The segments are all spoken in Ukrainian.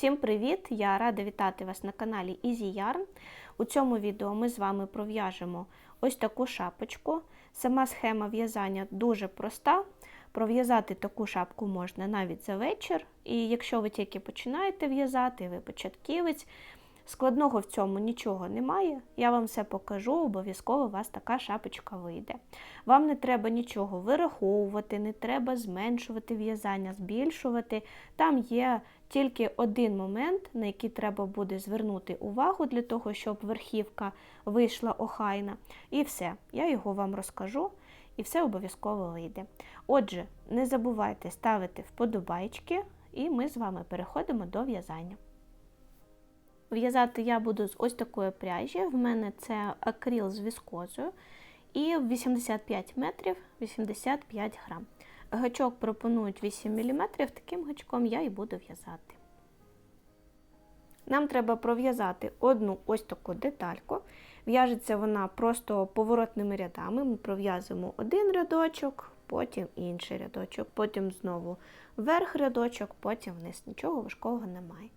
Всім привіт! Я рада вітати вас на каналі Easy Yarn. У цьому відео ми з вами пров'яжемо ось таку шапочку. Сама схема в'язання дуже проста. Пров'язати таку шапку можна навіть за вечір. І якщо ви тільки починаєте в'язати, ви початківець, складного в цьому нічого немає. Я вам все покажу, обов'язково у вас така шапочка вийде. Вам не треба нічого вираховувати, не треба зменшувати в'язання, збільшувати. Там є тільки один момент, на який треба буде звернути увагу для того, щоб верхівка вийшла охайна. І все, я його вам розкажу. І все обов'язково вийде. Отже, не забувайте ставити вподобайки, і ми з вами переходимо до в'язання. В'язати я буду з ось такої пряжі. В мене це акрил з віскозою і 85 метрів 85 грам. Гачок пропонують 8 мм, таким гачком я і буду в'язати. Нам треба пров'язати одну ось таку детальку. В'яжеться вона просто поворотними рядами. Ми пров'язуємо один рядочок, потім інший рядочок, потім знову вверх рядочок, потім вниз. Нічого важкого немає.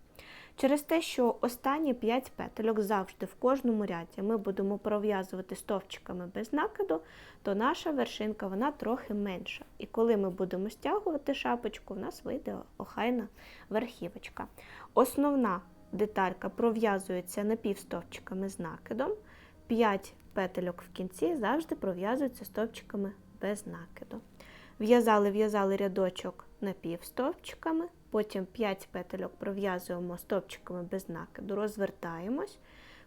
Через те, що останні 5 петельок завжди в кожному ряді ми будемо пров'язувати стовпчиками без накиду, то наша вершинка вона трохи менша. І коли ми будемо стягувати шапочку, у нас вийде охайна верхівочка. Основна деталька пров'язується напівстовпчиками з накидом. 5 петельок в кінці завжди пров'язуються стовпчиками без накиду. В'язали, в'язали рядочок напівстовпчиками, потім 5 петельок пров'язуємо стовпчиками без накиду, розвертаємось,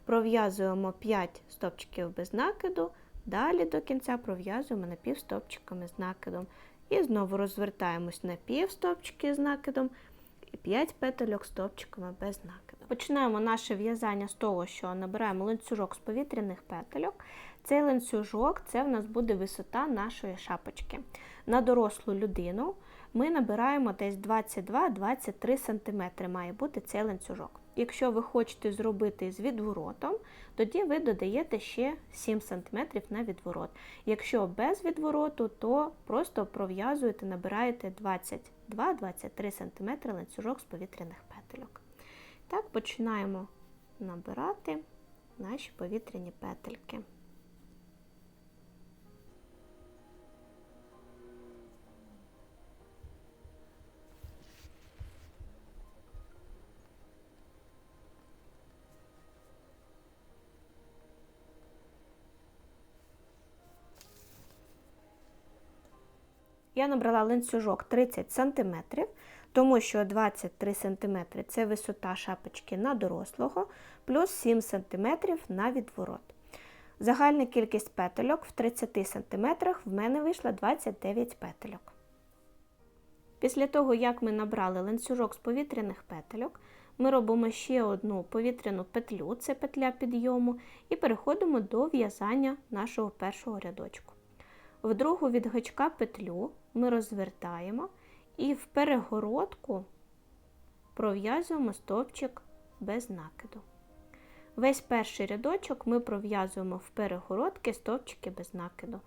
пров'язуємо 5 стовпчиків без накиду, далі до кінця пров'язуємо напівстовпчиками з накидом. І знову розвертаємось на півстовпчики з накидом і 5 петельок стовпчиками без накиду. Починаємо наше в'язання з того, що набираємо ланцюжок з повітряних петельок. Цей ланцюжок це в нас буде висота нашої шапочки. На дорослу людину ми набираємо десь 22-23 см має бути цей ланцюжок. Якщо ви хочете зробити з відворотом, тоді ви додаєте ще 7 см на відворот. Якщо без відвороту, то просто пров'язуєте, набираєте 22-23 см ланцюжок з повітряних петельок. Так, починаємо набирати наші повітряні петельки. Я набрала ланцюжок 30 см, тому що 23 см це висота шапочки на дорослого, плюс 7 см на відворот. Загальна кількість петельок в 30 см в мене вийшла 29 петельок. Після того, як ми набрали ланцюжок з повітряних петельок, ми робимо ще одну повітряну петлю, це петля підйому, і переходимо до в'язання нашого першого рядочку. В другу від гачка петлю ми розвертаємо і в перегородку пров'язуємо стовпчик без накиду. Весь перший рядочок ми пров'язуємо в перегородки стовпчики без накиду.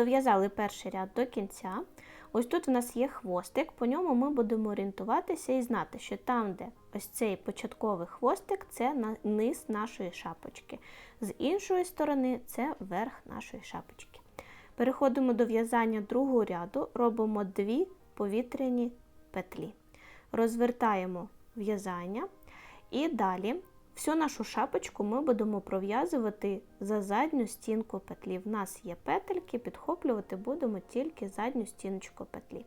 Дов'язали перший ряд до кінця. Ось тут у нас є хвостик, по ньому ми будемо орієнтуватися і знати, що там, де ось цей початковий хвостик, це низ нашої шапочки. З іншої сторони це верх нашої шапочки. Переходимо до в'язання другого ряду, робимо дві повітряні петлі. Розвертаємо в'язання і далі Всю нашу шапочку ми будемо пров'язувати за задню стінку петлі. В нас є петельки, підхоплювати будемо тільки задню стіночку петлі.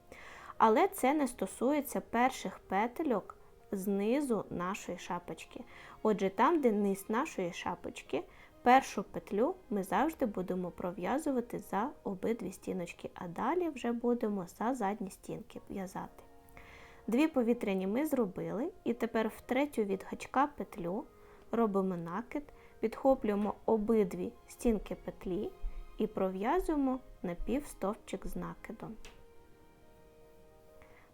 Але це не стосується перших петельок знизу нашої шапочки. Отже, там, де низ нашої шапочки, першу петлю ми завжди будемо пров'язувати за обидві стіночки, а далі вже будемо за задні стінки в'язати. Дві повітряні ми зробили, і тепер в третю від гачка петлю робимо накид, підхоплюємо обидві стінки петлі і пров'язуємо напівстовпчик з накидом.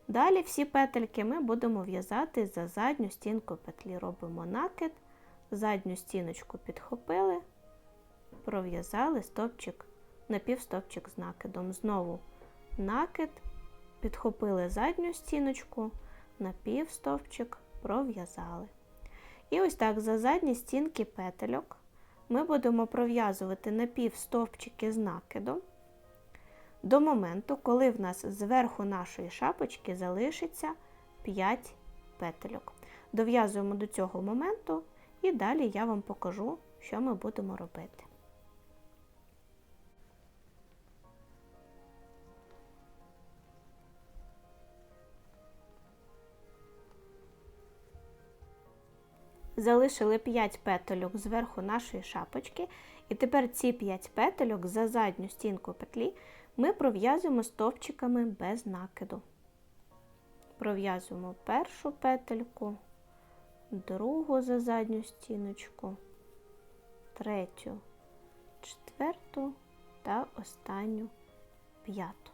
Далі всі петельки ми будемо в'язати за задню стінку петлі. Робимо накид, задню стіночку підхопили, пров'язали стовпчик, напівстовпчик з накидом. Знову накид, підхопили задню стіночку, напівстовпчик, пров'язали. І ось так за задні стінки петельок ми будемо пров'язувати напівстовпчики з накидом до моменту, коли в нас зверху нашої шапочки залишиться 5 петельок. Дов'язуємо до цього моменту і далі я вам покажу, що ми будемо робити. Залишили 5 петельок зверху нашої шапочки, і тепер ці 5 петельок за задню стінку петлі ми пров'язуємо стовпчиками без накиду. Пров'язуємо першу петельку, другу за задню стіночку, третю, четверту та останню п'яту.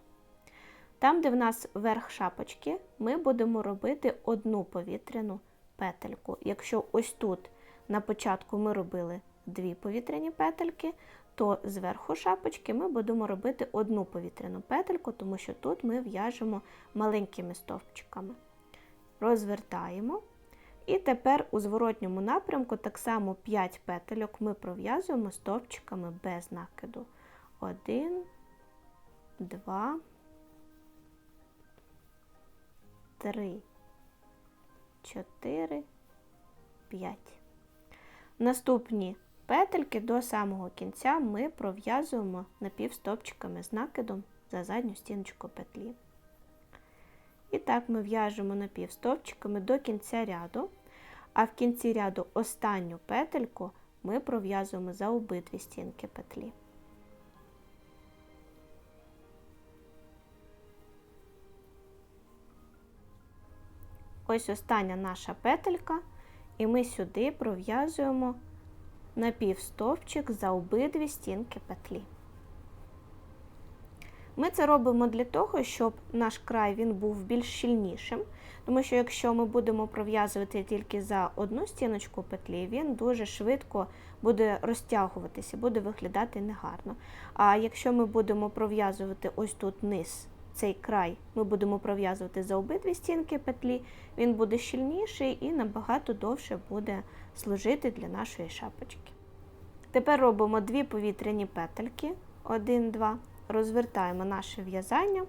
Там, де в нас верх шапочки, ми будемо робити одну повітряну петельку. Якщо ось тут на початку ми робили дві повітряні петельки, то зверху шапочки ми будемо робити одну повітряну петельку, тому що тут ми в'яжемо маленькими стовпчиками. Розвертаємо. І тепер у зворотньому напрямку так само 5 петельок ми пров'язуємо стовпчиками без накиду. 1, 2, 3, 4, 5. Наступні петельки до самого кінця ми пров'язуємо напівстопчиками з накидом за задню стіночку петлі. І так ми в'яжемо напівстопчиками до кінця ряду, а в кінці ряду останню петельку ми пров'язуємо за обидві стінки петлі. Ось остання наша петелька, і ми сюди пров'язуємо напівстовпчик за обидві стінки петлі. Ми це робимо для того, щоб наш край він був більш щільнішим, тому що якщо ми будемо пров'язувати тільки за одну стіночку петлі, він дуже швидко буде розтягуватися, буде виглядати негарно. А якщо ми будемо пров'язувати ось тут низ, цей край, ми будемо пров'язувати за обидві стінки петлі, він буде щільніший і набагато довше буде служити для нашої шапочки. Тепер робимо дві повітряні петельки, 1, 2, розвертаємо наше в'язання.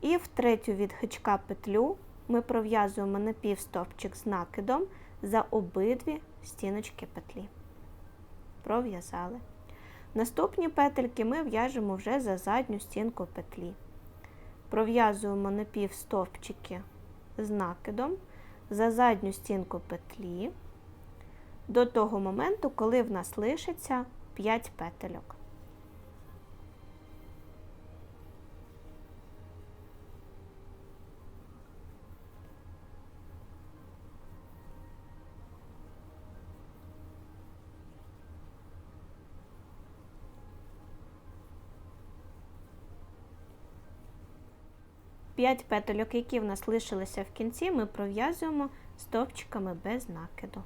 І в третю від гачка петлю ми пров'язуємо напівстовпчик з накидом за обидві стіночки петлі. Пров'язали. Наступні петельки ми в'яжемо вже за задню стінку петлі. Пров'язуємо напівстовпчики з накидом за задню стінку петлі до того моменту, коли в нас лишиться 5 петельок. П'ять петельок, які в нас лишилися в кінці, ми пров'язуємо стовпчиками без накиду.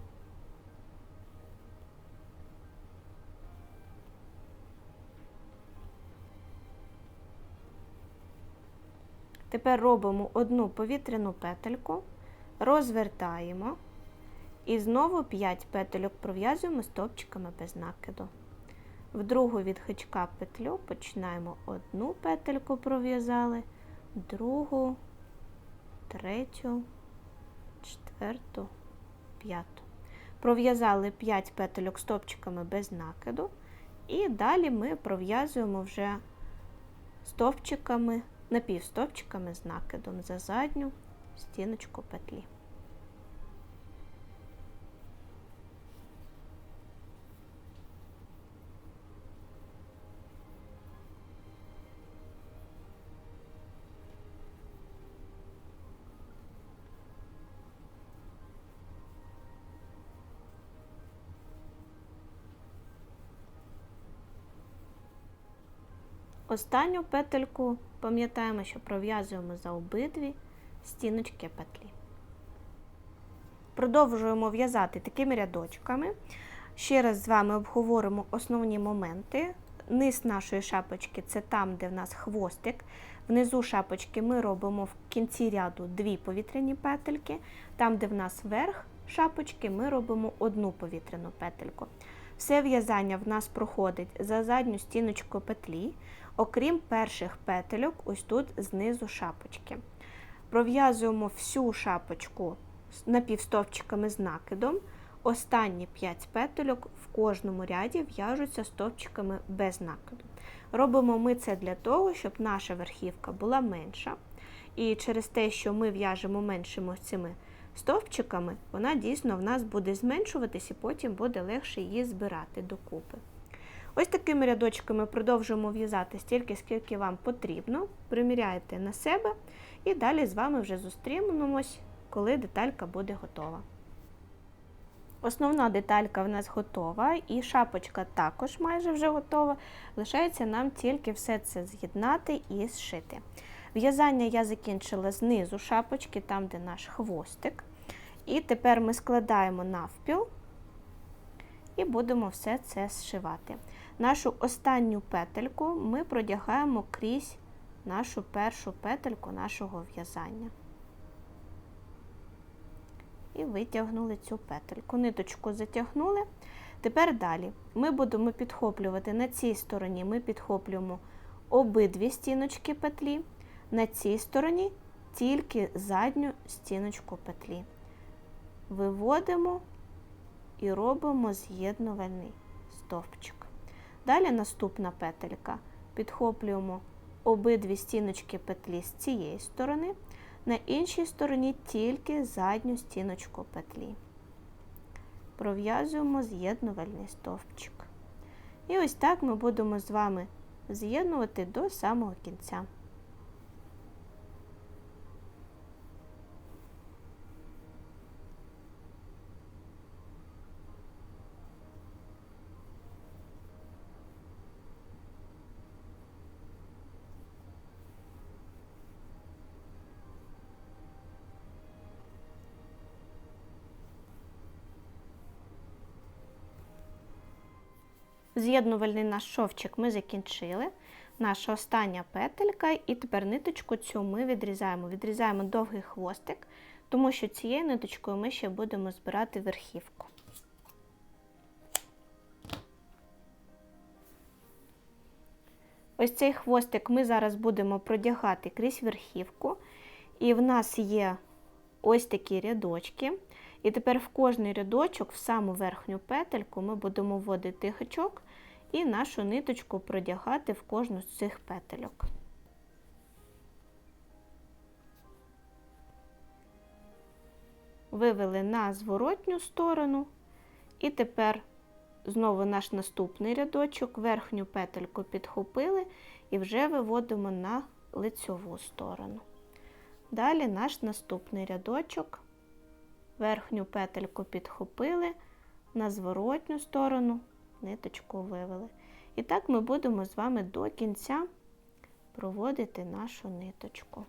Тепер робимо одну повітряну петельку, розвертаємо і знову 5 петельок пров'язуємо стовпчиками без накиду. В другу від гачка петлю починаємо одну петельку пров'язали, другу, третю, четверту, п'яту. Пров'язали 5 петельок стовпчиками без накиду, і далі ми пров'язуємо вже стовпчиками напівстовпчиками з накидом за задню стіночку петлі. Останню петельку пам'ятаємо, що пров'язуємо за обидві стіночки петлі. Продовжуємо в'язати такими рядочками. Ще раз з вами обговоримо основні моменти. Низ нашої шапочки це там, де в нас хвостик. Внизу шапочки ми робимо в кінці ряду дві повітряні петельки. Там, де в нас верх шапочки, ми робимо одну повітряну петельку. Все в'язання в нас проходить за задню стіночку петлі, окрім перших петельок, ось тут знизу шапочки. Пров'язуємо всю шапочку напівстовпчиками з накидом. Останні 5 петельок в кожному ряді в'яжуться стовпчиками без накиду. Робимо ми це для того, щоб наша верхівка була менша. І через те, що ми в'яжемо меншими цими стовпчиками, вона дійсно в нас буде зменшуватись і потім буде легше її збирати докупи. Ось такими рядочками продовжуємо в'язати стільки, скільки вам потрібно. Приміряєте на себе і далі з вами вже зустрінемось, коли деталька буде готова. Основна деталька в нас готова, і шапочка також майже вже готова. Лишається нам тільки все це з'єднати і зшити. В'язання я закінчила знизу шапочки, там, де наш хвостик. І тепер ми складаємо навпіл і будемо все це зшивати. Нашу останню петельку ми продягаємо крізь нашу першу петельку нашого в'язання. І витягнули цю петельку. Ниточку затягнули. Тепер далі ми будемо підхоплювати на цій стороні, ми підхоплюємо обидві стіночки петлі, на цій стороні тільки задню стіночку петлі. Виводимо і робимо з'єднувальний стовпчик. Далі наступна петелька. Підхоплюємо обидві стіночки петлі з цієї сторони, на іншій стороні тільки задню стіночку петлі. Пров'язуємо з'єднувальний стовпчик. І ось так ми будемо з вами з'єднувати до самого кінця. З'єднувальний наш шовчик ми закінчили. Наша остання петелька, і тепер ниточку цю ми відрізаємо. Відрізаємо довгий хвостик, тому що цією ниточкою ми ще будемо збирати верхівку. Ось цей хвостик ми зараз будемо продягати крізь верхівку, і в нас є ось такі рядочки. І тепер в кожний рядочок, в саму верхню петельку, ми будемо вводити гачок і нашу ниточку продягати в кожну з цих петельок. Вивели на зворотню сторону, і тепер знову наш наступний рядочок, верхню петельку підхопили і вже виводимо на лицьову сторону. Далі наш наступний рядочок верхню петельку підхопили, на зворотню сторону ниточку вивели. І так ми будемо з вами до кінця проводити нашу ниточку.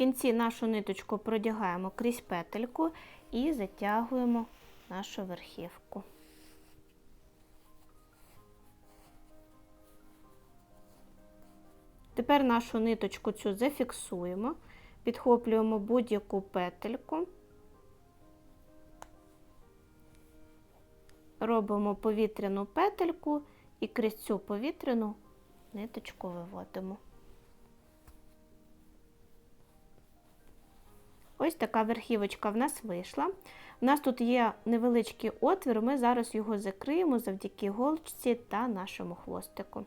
Кінці нашу ниточку продягаємо крізь петельку і затягуємо нашу верхівку. Тепер нашу ниточку цю зафіксуємо, підхоплюємо будь-яку петельку, робимо повітряну петельку і крізь цю повітряну ниточку виводимо. Ось така верхівочка в нас вийшла. У нас тут є невеличкий отвір, ми зараз його закриємо завдяки голочці та нашому хвостику.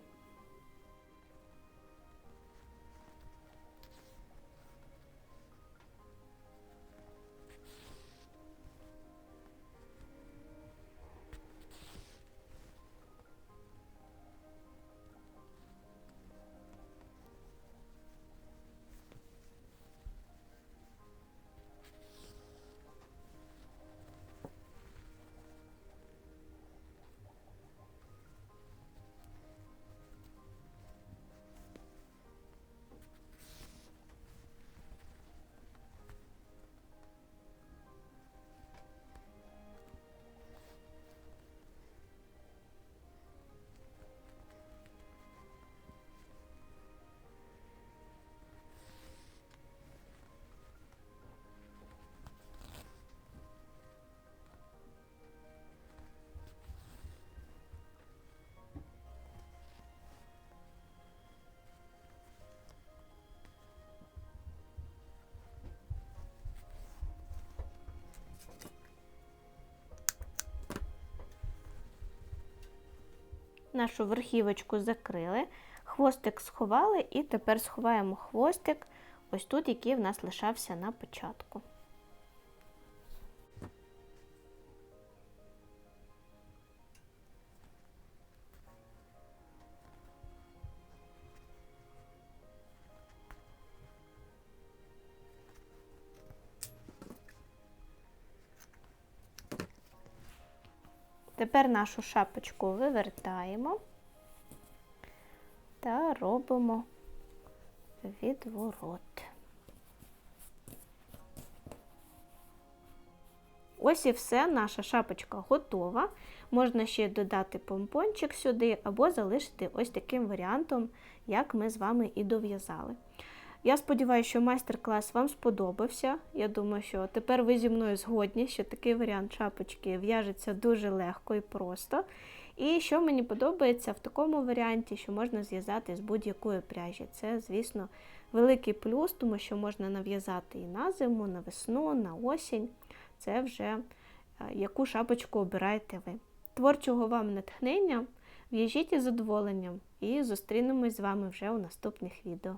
Нашу верхівочку закрили, хвостик сховали і тепер сховаємо хвостик ось тут, який в нас лишався на початку. Тепер нашу шапочку вивертаємо та робимо відворот. Ось і все, наша шапочка готова. Можна ще додати помпончик сюди, або залишити ось таким варіантом, як ми з вами і дов'язали. Я сподіваюся, що майстер-клас вам сподобався. Я думаю, що тепер ви зі мною згодні, що такий варіант шапочки в'яжеться дуже легко і просто. І що мені подобається в такому варіанті, що можна зв'язати з будь-якої пряжі. Це, звісно, великий плюс, тому що можна нав'язати і на зиму, на весну, на осінь. Це вже е, яку шапочку обираєте ви. Творчого вам натхнення, в'яжіть із задоволенням і зустрінемось з вами вже у наступних відео.